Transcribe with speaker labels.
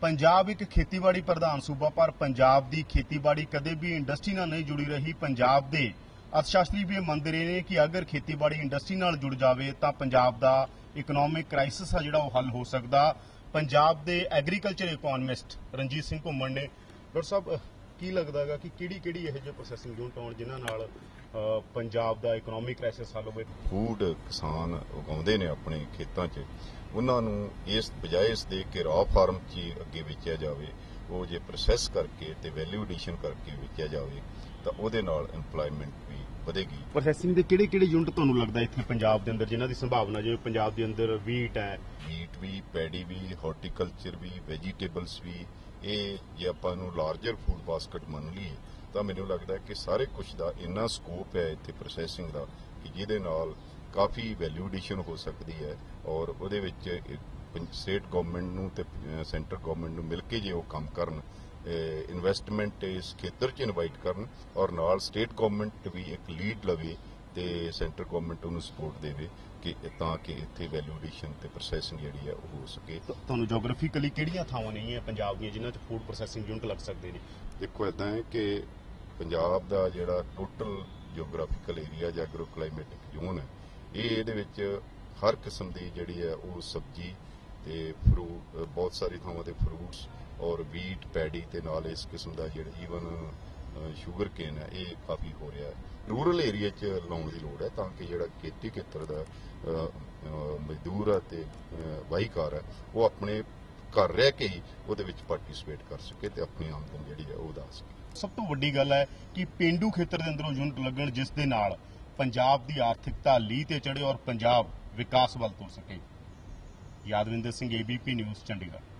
Speaker 1: ਪੰਜਾਬ ਇੱਕ ਖੇਤੀਬਾੜੀ ਪ੍ਰਧਾਨ ਸੂਬਾ, ਪਰ ਪੰਜਾਬ ਦੀ ਖੇਤੀਬਾੜੀ ਕਦੇ ਵੀ ਇੰਡਸਟਰੀ ਨਾਲ ਨਹੀਂ ਜੁੜੀ ਰਹੀ। ਪੰਜਾਬ ਦੇ ਅਰਥਸ਼ਾਸਤਰੀ ਵੀ ਇਹ ਮੰਨਦੇ ਰਹੇ ਨੇ ਕਿ ਅਗਰ ਖੇਤੀਬਾੜੀ ਇੰਡਸਟਰੀ ਨਾਲ ਜੁੜ ਜਾਵੇ, ਤਾਂ ਪੰਜਾਬ ਦਾ ਇਕਨੋਮਿਕ ਕ੍ਰਾਈਸਿਸ ਆ ਜਿਹੜਾ ਉਹ ਹੱਲ ਹੋ ਸਕਦਾ। ਪੰਜਾਬ ਦੇ ਐਗਰੀਕਲਚਰ ਇਕਨੋਮਿਸਟ ਰਣਜੀਤ ਸਿੰਘ ਘੁੰਮਣ ਨੇ। ਡਾਕਟਰ ਸਾਹਿਬ ਕੀ ਲੱਗਦਾਗਾ ਕਿ ਕਿਹੜੀ ਕਿਹੜੀ ਇਹੋ ਜਿਹੇ ਪ੍ਰੋਸੈਸਿੰਗ ਯੂਨਿਟ ਆਉਣ ਜਿਨ੍ਹਾਂ ਨਾਲ ਪੰਜਾਬ ਦਾ ਇਕਨੋਮਿਕ ਕ੍ਰਾਈਸਿਸ ਹੱਲ ਹੋਵੇ?
Speaker 2: ਫੂਡ ਕਿਸਾਨ ਉਗਾਉਂਦੇ ਨੇ ਆਪਣੇ ਖੇਤਾਂ 'ਚ। ਉਹਨਾਂ ਨੂੰ ਇਸ, ਬਜਾਏ ਇਸ ਦੇ ਕਿ ਰਾ ਫਾਰਮ 'ਚ ਹੀ ਅੱਗੇ ਵੇਚਿਆ ਜਾਵੇ। ਉਹ ਜੇ ਪ੍ਰੋਸੈਸ ਕਰਕੇ ਤੇ ਵੈਲਿਊ ਐਡੀਸ਼ਨ ਕਰਕੇ ਵੇਚਿਆ ਜਾਵੇ ਤਾਂ ਉਹਦੇ ਨਾਲ EMPLOYMENT ਵੀ ਵਧੇਗੀ।
Speaker 1: ਪ੍ਰੋਸੈਸਿੰਗ ਦੇ ਕਿਹੜੇ ਕਿਹੜੇ ਯੂਨਿਟ ਤੁਹਾਨੂੰ ਲੱਗਦਾ ਇੱਥੇ ਪੰਜਾਬ ਦੇ ਅੰਦਰ ਜਿਨ੍ਹਾਂ ਦੀ ਸੰਭਾਵਨਾ ਜਿਵੇਂ ਪੰਜਾਬ ਦੇ ਅੰਦਰ ਵੀਟ ਹੈ?
Speaker 2: ਮੀਟ ਵੀ ਪੈਡੀ ਵੀ ਹਾਰਟੀਕਲਚਰ ਵੀ ਵੈਜੀਟੇਬਲਸ ਵੀ ਇਹ ਜੇ ਆਪਾਂ ਨੂੰ ਲਾਰਜਰ ਫੂਡ ਬਾਸਕਟ ਮੰਨ ਲਈਏ ਤਾਂ ਮੈਨੂੰ ਲੱਗਦਾ ਕਿ ਸਾਰੇ ਕੁਝ ਦਾ ਇੰਨਾ ਸਕੋਪ ਹੈ ਇੱਥੇ ਪ੍ਰੋਸੈਸਿੰਗ ਦਾ ਕਿ ਜਿਹਦੇ ਨਾਲ ਕਾਫੀ ਵੈਲਿਊ ਐਡੀਸ਼ਨ ਹੋ ਸਕਦੀ ਹੈ ਔਰ ਉਹਦੇ ਵਿੱਚ ਸਟੇਟ ਗਵਰਨਮੈਂਟ ਨੂੰ ਤੇ ਸੈਂਟਰ ਗਵਰਨਮੈਂਟ ਨੂੰ ਮਿਲ ਕੇ ਜੇ ਉਹ ਕੰਮ ਕਰਨ ਇਨਵੈਸਟਮੈਂਟ ਇਸ ਖੇਤਰ 'ਚ ਇਨਵਾਈਟ ਕਰਨ ਔਰ ਨਾਲ ਸਟੇਟ ਗਵਰਨਮੈਂਟ ਵੀ ਇੱਕ ਲੀਡ ਲਵੇ ਤੇ ਸੈਂਟਰ ਗਵਰਨਮੈਂਟ ਉਹਨੂੰ ਸਪੋਰਟ ਦੇਵੇ ਕਿ ਤਾਂ ਕਿ ਇੱਥੇ ਵੈਲਿਊ ਐਡੀਸ਼ਨ ਤੇ ਪ੍ਰੋਸੈਸਿੰਗ ਜਿਹੜੀ ਹੈ ਉਹ ਹੋ ਸਕੇ।
Speaker 1: ਤੁਹਾਨੂੰ ਜੀਓਗ੍ਰਾਫੀਕਲੀ ਕਿਹੜੀਆਂ ਥਾਵਾਂ ਨਹੀਂ ਪੰਜਾਬ ਦੀਆਂ ਜਿਨ੍ਹਾਂ 'ਚ ਫੂਡ ਪ੍ਰੋਸੈਸਿੰਗ ਯੂਨਿਟ ਲੱਗ ਸਕਦੇ ਨੇ?
Speaker 2: ਦੇਖੋ ਇਦਾਂ ਹੈ ਕਿ ਪੰਜਾਬ ਦਾ ਜਿਹੜਾ ਟੋਟਲ ਜੀਓਗ੍ਰਾਫੀਕਲ ਏਰੀਆ ਜਾਂ ਐਗਰੋ ਕਲਾਈਮੇਟਿਕ ਜ਼ੋਨ ਹੈ ਇਹ ਇਹਦੇ ਵਿੱਚ ਹਰ ਕਿਸਮ ਦੀ ਜਿਹੜੀ ਹੈ ਉਹ ਸਬਜ਼ੀ ਤੇ ਫਰੂਟ ਬਹੁਤ ਸਾਰੀ ਥਾਵਾਂ ਤੇ ਫਰੂਟਸ ਔਰ ਵੀਟ ਪੈਡੀ ਤੇ ਨਾਲ ਇਸ ਕਿਸਮ ਦਾ ਜਿਹੜਾ ਈਵਨ ਸ਼ੂਗਰ ਕੇਨ ਹੈ ਇਹ ਕਾਫੀ ਹੋ ਰਿਹਾ ਹੈ। ਰੂਰਲ ਏਰੀਆ 'ਚ ਲਾਉਣ ਦੀ ਲੋੜ ਹੈ ਤਾਂ ਕਿ ਜਿਹੜਾ ਖੇਤੀ ਖੇਤਰ ਦਾ ਮਜ਼ਦੂਰ ਹੈ ਤੇ ਅ, ਵਾਹੀਕਾਰ ਹੈ ਉਹ ਆਪਣੇ ਘਰ ਰਹਿ ਕੇ ਹੀ ਉਹਦੇ ਵਿੱਚ ਪਾਰਟਿਸਿਪੇਟ ਕਰ ਸਕੇ ਤੇ ਆਪਣੀ ਆਮਦਨ ਜਿਹੜੀ ਹੈ ਉਹ ਵਧਾ ਸਕੇ।
Speaker 1: ਸਭ ਤੋਂ ਵੱਡੀ ਗੱਲ ਹੈ ਕਿ ਪਿੰਡੂ ਖੇਤਰ ਦੇ ਅੰਦਰੋਂ ਯੂਨਿਟ ਲੱਗਣ ਜਿਸ ਦੇ ਨਾਲ ਪੰਜਾਬ ਦੀ ਆਰਥਿਕਤਾ ਲੀ ਤੇ ਚੜੇ ਔਰ ਪੰਜਾਬ ਵਿਕਾਸ ਵੱਲ ਤੁਰ ਸਕੇ। Yadvinder Singh ABP news Chandigarh.